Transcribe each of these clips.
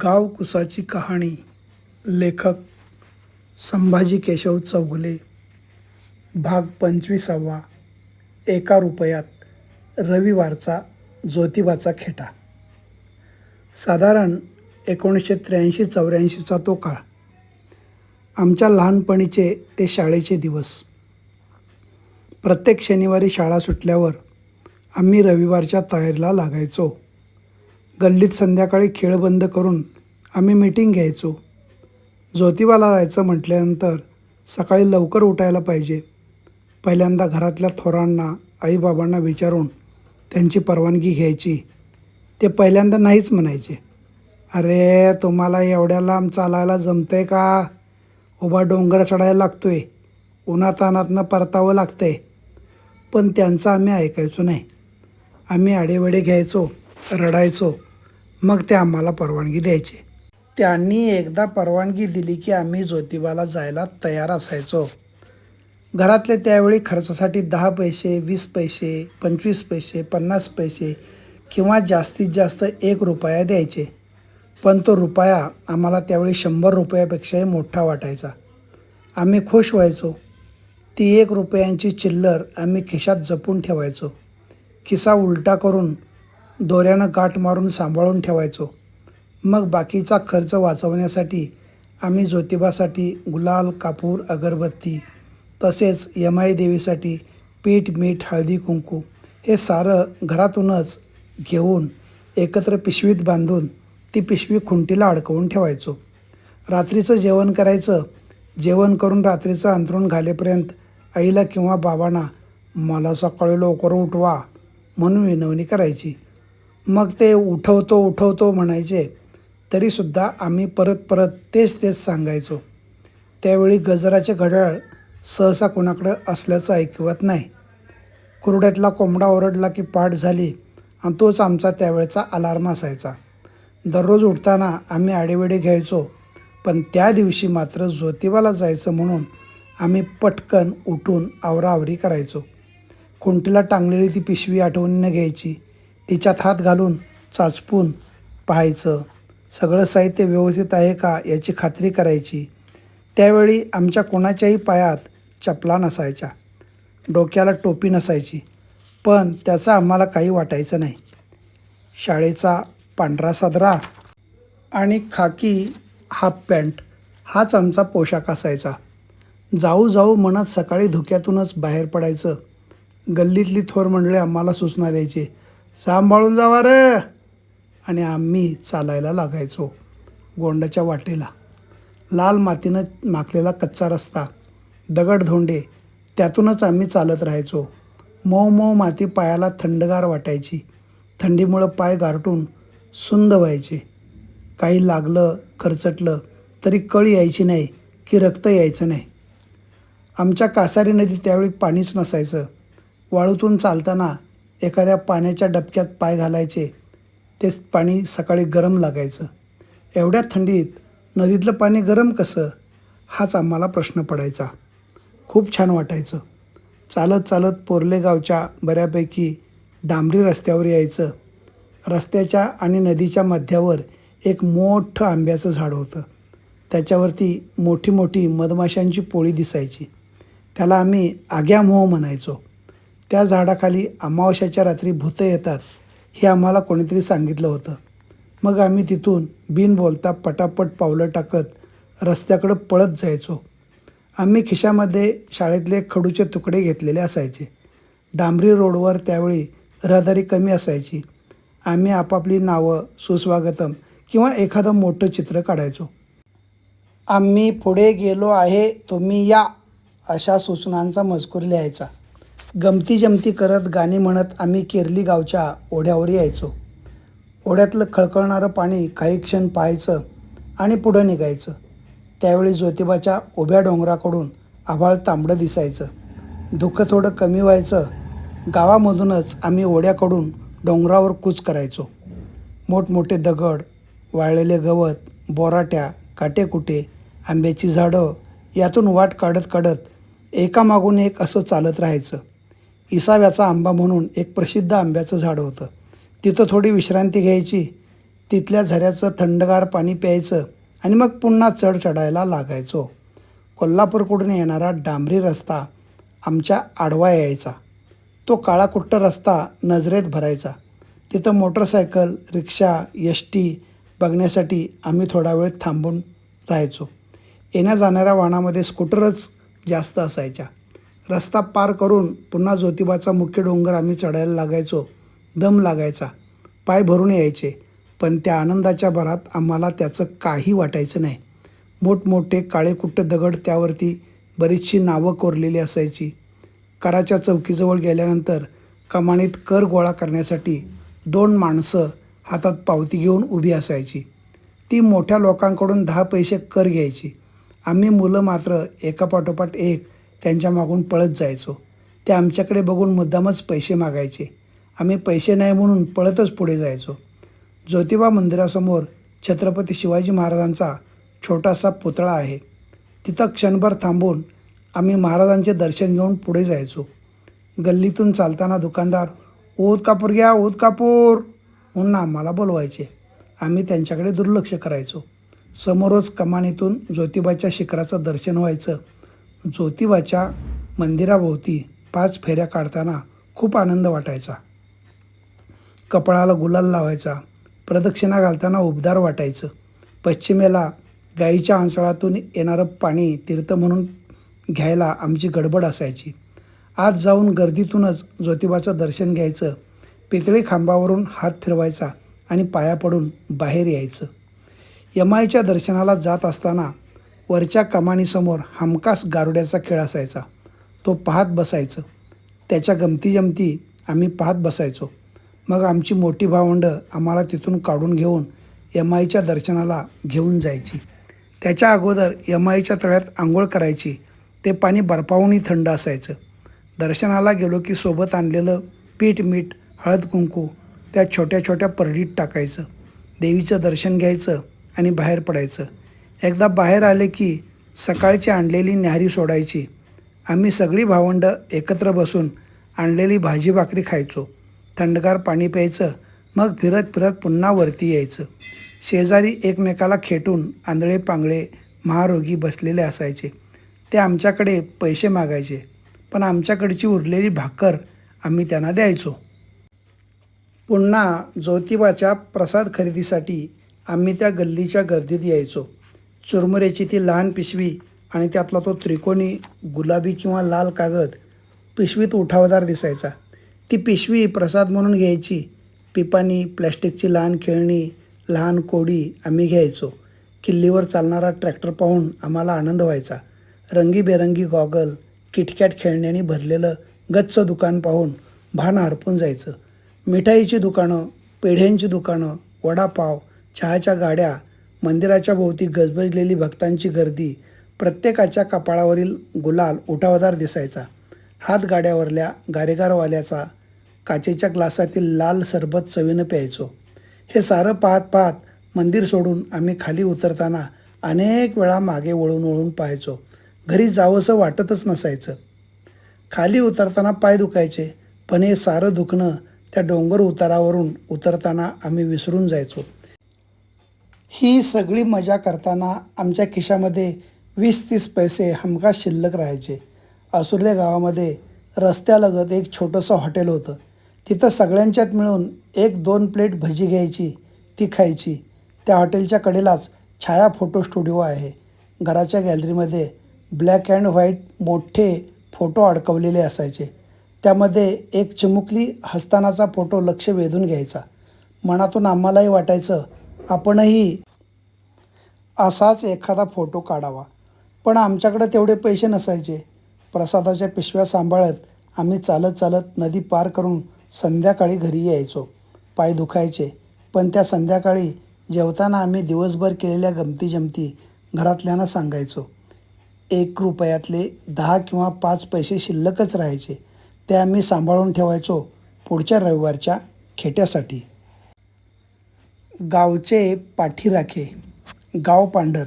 गाव कुसाची कहाणी लेखक संभाजी केशव चौगुले भाग पंचवीसावा एका रुपयात रविवारचा ज्योतिबाचा खेटा. साधारण एकोणीसशे त्र्याऐंशी चौऱ्याऐंशीचा तो काळ. आमच्या लहानपणीचे ते शाळेचे दिवस. प्रत्येक शनिवारी शाळा सुटल्यावर आम्ही रविवारच्या तयारीला लागायचो. गल्लीत संध्याकाळी खेळ बंद करून आम्ही मीटिंग घ्यायचो. ज्योतिबाला जायचं म्हटल्यानंतर सकाळी लवकर उठायला पाहिजे. पहिल्यांदा घरातल्या थोरांना आईबाबांना विचारून त्यांची परवानगी घ्यायची. ते पहिल्यांदा नाहीच म्हणायचे. अरे तुम्हाला एवढ्या लांब चालायला जमतंय का? उभा डोंगर चढायला लागतोय. उन्हातानातनं परतावं लागतंय. पण त्यांचं आम्ही ऐकायचो नाही. आम्ही आडेवडे घ्यायचो रडायचो. मग ते आम्हाला परवानगी द्यायचे. त्यांनी एकदा परवानगी दिली की आम्ही ज्योतिबाला जायला तयार असायचो. घरातले त्यावेळी खर्चासाठी दहा पैसे वीस पैसे पंचवीस पैसे पन्नास पैसे किंवा जास्तीत जास्त एक रुपया द्यायचे. पण तो रुपया आम्हाला त्यावेळी शंभर रुपयापेक्षाही मोठा वाटायचा. आम्ही खुश व्हायचो. ती एक रुपयांची चिल्लर आम्ही खिशात जपून ठेवायचो. खिसा उलटा करून दोऱ्यानं गाठ मारून सांभाळून ठेवायचो. मग बाकीचा खर्च वाचवण्यासाठी आम्ही ज्योतिबासाठी गुलाल कापूर अगरबत्ती तसेच यमाई देवीसाठी पीठ मीठ हळदी कुंकू हे सारं घरातूनच घेऊन एकत्र पिशवीत बांधून ती पिशवी खुंटीला अडकवून ठेवायचो. रात्रीचं जेवण करायचं जेवण करून रात्रीचं अंथरूण घालेपर्यंत आईला किंवा बाबांना मला सकाळी लवकर उठवा म्हणून विनवणी करायची. मग ते उठवतो उठवतो म्हणायचे. तरीसुद्धा आम्ही परत परत तेच तेच सांगायचो. त्यावेळी गजराचे घड्याळ सहसा कोणाकडं असल्याचं ऐकवत नाही. कुरड्यातला कोंबडा ओरडला की पाठ झाली आणि तोच आमचा त्यावेळचा अलार्म असायचा. दररोज उठताना आम्ही आडेवेडे घ्यायचो पण त्या दिवशी मात्र ज्योतिबाला जायचं म्हणून आम्ही पटकन उठून आवराआवरी करायचो. खुंटीला टांगलेली ती पिशवी आठवणीनं घ्यायची. तिच्यात हात घालून चाचपून पाहायचं. सगळं साहित्य व्यवस्थित आहे का याची खात्री करायची. त्यावेळी आमच्या कोणाच्याही पायात चपला नसायच्या. डोक्याला टोपी नसायची. पण त्याचं आम्हाला काही वाटायचं नाही. शाळेचा पांढरा सदरा आणि खाकी हाफ पॅन्ट हाच आमचा पोशाख असायचा. जाऊ जाऊ मनात सकाळी धुक्यातूनच बाहेर पडायचं. गल्लीतली थोर मंडळी आम्हाला सूचना द्यायची. सांभाळून जावा रे. आणि आम्ही चालायला लागायचो गोंडाच्या वाटेला. लाल मातीनं माखलेला कच्चा रस्ता दगडधोंडे त्यातूनच आम्ही चालत राहायचो. मऊ मऊ माती पायाला थंडगार वाटायची. थंडीमुळं पाय गारटून सुंद व्हायचे. काही लागलं खरचटलं तरी कळ यायची नाही की रक्त यायचं नाही. आमच्या कासारी नदीत त्यावेळी पाणीच नसायचं. वाळूतून चालताना एखाद्या पाण्याच्या डबक्यात पाय घालायचे. तेच पाणी सकाळी गरम लागायचं. एवढ्या थंडीत नदीतलं पाणी गरम कसं? हाच आम्हाला प्रश्न पडायचा. खूप छान वाटायचं. चालत चालत पोरलेगावच्या बऱ्यापैकी डांबरी रस्त्यावर यायचं. रस्त्याच्या आणि नदीच्या मध्यावर एक मोठं आंब्याचं झाड होतं. त्याच्यावरती मोठी मोठी मधमाशांची पोळी दिसायची. त्याला आम्ही आग्या मोह म्हणायचो. त्या झाडाखाली अमावश्याच्या रात्री भूतं येतात हे आम्हाला कोणीतरी सांगितलं होतं. मग आम्ही तिथून बिन बोलता पटापट पावलं टाकत रस्त्याकडं पळत जायचो. आम्ही खिशामध्ये शाळेतले खडूचे तुकडे घेतलेले असायचे. डांबरी रोडवर त्यावेळी रहदारी कमी असायची. आम्ही आपापली नावं सुस्वागतम किंवा एखादं मोठं चित्र काढायचो. आम्ही पुढे गेलो आहे तुम्ही या. अशा सूचनांचा मजकूर लिहायचा. गमती जमती करत गाणी म्हणत आम्ही केरली गावच्या ओढ्यावर यायचो. ओढ्यातलं खळखळणारं पाणी काही क्षण पाहायचं आणि पुढं निघायचं. त्यावेळी ज्योतिबाच्या उभ्या डोंगराकडून आभाळ तांबडं दिसायचं. दुःख थोडं कमी व्हायचं. गावामधूनच आम्ही ओढ्याकडून डोंगरावर कूच करायचो. मोठमोठे दगड वाळलेले गवत बोराट्या काटेकुटे आंब्याची झाडं यातून वाट काढत काढत एकामागून एक असं चालत राहायचं. इसाव्याचा आंबा म्हणून एक प्रसिद्ध आंब्याचं झाड होतं. तिथं थोडी विश्रांती घ्यायची. तिथल्या झऱ्याचं थंडगार पाणी प्यायचं आणि मग पुन्हा चढ चढायला लागायचो. कोल्हापूरकडून येणारा डांबरी रस्ता आमच्या आडवा यायचा. तो काळाकुट्ट रस्ता नजरेत भरायचा. तिथं मोटरसायकल रिक्षा एस टी बघण्यासाठी आम्ही थोडा वेळ थांबून राहायचो. येण्या जाणाऱ्या वाहनामध्ये स्कूटरच जास्त असायच्या. रस्ता पार करून पुन्हा ज्योतिबाचा मुख्य डोंगर आम्ही चढायला लागायचो. दम लागायचा. पाय भरून यायचे. पण त्या आनंदाच्या भरात आम्हाला त्याचं काही वाटायचं नाही. मोठमोठे काळेकुट्ट दगड त्यावरती बरीचशी नावं कोरलेली असायची. कराच्या चौकीजवळ गेल्यानंतर कमानीत कर गोळा करण्यासाठी दोन माणसं हातात पावती घेऊन उभी असायची. ती मोठ्या लोकांकडून दहा पैसे कर घ्यायची. आम्ही मुलं मात्र एकापाठोपाठ एक त्यांच्या मागून पळत जायचो. ते आमच्याकडे बघून मुद्दामच पैसे मागायचे. आम्ही पैसे नाही म्हणून पळतच पुढे जायचो. ज्योतिबा मंदिरासमोर छत्रपती शिवाजी महाराजांचा छोटासा पुतळा आहे. तिथं क्षणभर थांबून आम्ही महाराजांचे दर्शन घेऊन पुढे जायचो. गल्लीतून चालताना दुकानदार ओत कापूर घ्या ओत कापूर म्हणून आम्हाला बोलवायचे. आम्ही त्यांच्याकडे दुर्लक्ष करायचो. समोरच कमानीतून ज्योतिबाच्या शिखराचं दर्शन व्हायचं. ज्योतिबाच्या मंदिराभोवती पाच फेऱ्या काढताना खूप आनंद वाटायचा. कपाळाला गुलाल लावायचा. प्रदक्षिणा घालताना उबदार वाटायचं. पश्चिमेला गाईच्या आंसळातून येणारं पाणी तीर्थ म्हणून घ्यायला आमची गडबड असायची. आज जाऊन गर्दीतूनच ज्योतिबाचं दर्शन घ्यायचं. पितळी खांबावरून हात फिरवायचा आणि पाया पडून बाहेर यायचं. यमाईच्या दर्शनाला जात असताना वरच्या कमानीसमोर हमखास गारुड्याचा खेळ असायचा. तो पाहत बसायचं. त्याच्या गमती जमती आम्ही पाहत बसायचो. मग आमची मोठी भावंडं आम्हाला तिथून काढून घेऊन यमाईच्या दर्शनाला घेऊन जायची. त्याच्या अगोदर यमाईच्या तळ्यात आंघोळ करायची. ते पाणी बर्फाहूनही थंड असायचं. दर्शनाला गेलो की सोबत आणलेलं पीठ मीठ हळद कुंकू त्या छोट्या छोट्या परडीत टाकायचं. देवीचं दर्शन घ्यायचं. आणि बाहेर पडायचं. एकदा बाहेर आले की सकाळची आणलेली न्याहारी सोडायची. आम्ही सगळी भावंडं एकत्र बसून आणलेली भाजी भाकरी खायचो. थंडगार पाणी प्यायचं. मग फिरत फिरत पुन्हा वरती यायचं. शेजारी एकमेकाला खेटून आंधळे पांगळे महारोगी बसलेले असायचे. ते आमच्याकडे पैसे मागायचे. पण आमच्याकडची उरलेली भाकर आम्ही त्यांना द्यायचो. पुन्हा ज्योतिबाच्या प्रसाद खरेदीसाठी आम्ही त्या गल्लीच्या गर्दीत यायचो. चुरमुऱ्याची ती लहान पिशवी आणि त्यातला तो त्रिकोणी गुलाबी किंवा लाल कागद पिशवीत उठावदार दिसायचा. ती पिशवी प्रसाद म्हणून घ्यायची. पिपाणी प्लॅस्टिकची लहान खेळणी लहान कोडी आम्ही घ्यायचो. किल्लीवर चालणारा ट्रॅक्टर पाहून आम्हाला आनंद व्हायचा. रंगीबेरंगी गॉगल किटकॅट खेळण्याने भरलेलं गच्च दुकान पाहून भान हरपून जायचं. मिठाईची दुकानं पेढ्यांची दुकानं वडापाव चहाच्या गाड्या मंदिराच्या भोवती गजबजलेली भक्तांची गर्दी प्रत्येकाच्या कपाळावरील गुलाल उठावदार दिसायचा. हातगाड्यावरल्या गारेगारवाल्याचा काचेच्या ग्लासातील लाल सरबत चवीनं प्यायचो. हे सारं पाहत पाहत मंदिर सोडून आम्ही खाली उतरताना अनेक वेळा मागे वळून वळून पाहायचो. घरी जावंसं वाटतच नसायचं. खाली उतरताना पाय दुखायचे पण हे सारं दुखणं त्या डोंगर उतारावरून उतरताना आम्ही विसरून जायचो. ही सगळी मजा करताना आमच्या खिशामध्ये वीस तीस पैसे हमखास शिल्लक राहायचे. असुर्ले गावामध्ये रस्त्यालगत एक छोटंसं हॉटेल होतं. तिथं सगळ्यांच्यात मिळून एक दोन प्लेट भजी घ्यायची ती खायची. त्या हॉटेलच्या कडेलाच छाया फोटो स्टुडिओ आहे. घराच्या गॅलरीमध्ये ब्लॅक अँड व्हाईट मोठे फोटो अडकवलेले असायचे. त्यामध्ये एक चिमुकली हस्तानाचा फोटो लक्ष वेधून घ्यायचा. मनातून आम्हालाही वाटायचं आपणही असाच एखादा फोटो काढावा. पण आमच्याकडे तेवढे पैसे नसायचे. प्रसादाच्या पिशव्या सांभाळत आम्ही चालत चालत नदी पार करून संध्याकाळी घरी यायचो. पाय दुखायचे. पण त्या संध्याकाळी जेवताना आम्ही दिवसभर केलेल्या गमती जमती घरातल्यांना सांगायचो. एक रुपयातले दहा किंवा पाच पैसे शिल्लकच राहायचे. ते आम्ही सांभाळून ठेवायचो पुढच्या रविवारच्या खेट्यासाठी. गावचे पाठीराखे गाव पांढर.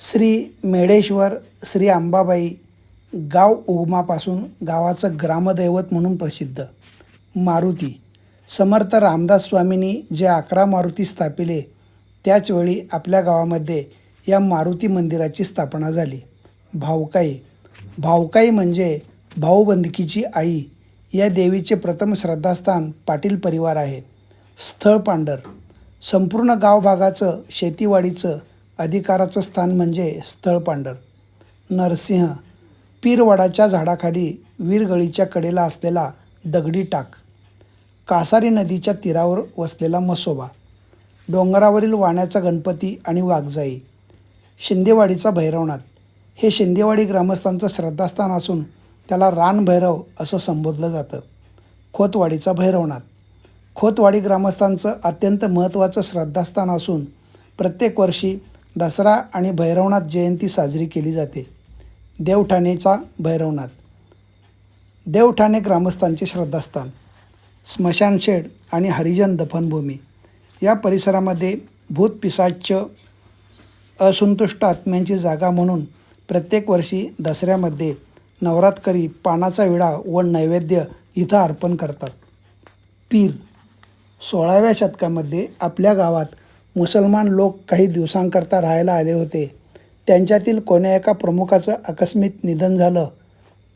श्री मेडेश्वर श्री अंबाबाई गाव उगमापासून गावाचं ग्रामदैवत म्हणून प्रसिद्ध. मारुती. समर्थ रामदास स्वामींनी जे अकरा मारुती स्थापिले त्याचवेळी आपल्या गावामध्ये या मारुती मंदिराची स्थापना झाली. भावकाई. भावकाई म्हणजे भाऊबंदकीची आई. या देवीचे प्रथम श्रद्धास्थान पाटील परिवार आहे. स्थळ पांढर. संपूर्ण गावभागाचं शेतीवाडीचं अधिकाराचं स्थान म्हणजे स्थळ पांढर नरसिंह पीरवडाच्या झाडाखाली वीरगळीच्या कडेला असलेला दगडी टाक कासारी नदीच्या तीरावर वसलेला मसोबा डोंगरावरील वाण्याचा गणपती आणि वाघजाई शिंदेवाडीचा भैरवनाथ. हे शिंदेवाडी ग्रामस्थांचं श्रद्धास्थान असून त्याला रानभैरव असं संबोधलं जातं. खोतवाडीचा भैरवनाथ. खोतवाडी ग्रामस्थांचं अत्यंत महत्त्वाचं श्रद्धास्थान असून प्रत्येक वर्षी दसरा आणि भैरवनाथ जयंती साजरी केली जाते. देवठाणेचा भैरवनाथ. देवठाणे ग्रामस्थांचे श्रद्धास्थान. स्मशानशेड आणि हरिजन दफनभूमी. या परिसरामध्ये भूतपिसाच्य असंतुष्ट आत्म्यांची जागा म्हणून प्रत्येक वर्षी दसऱ्यामध्ये नवरातकरी पानाचा विडा व नैवेद्य इथं अर्पण करतात. पीर सोळाव्या शतकामध्ये आपल्या गावात मुसलमान लोक काही दिवसांकरता राहायला आले होते. त्यांच्यातील कोण्या एका प्रमुखाचं आकस्मिक निधन झालं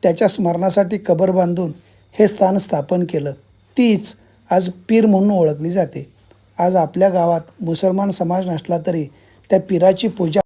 त्याच्या स्मरणासाठी कबर बांधून हे स्थान स्थापन केलं. तीच आज पीर म्हणून ओळखली जाते. आज आपल्या गावात मुसलमान समाज नसला तरी त्या पीराची पूजा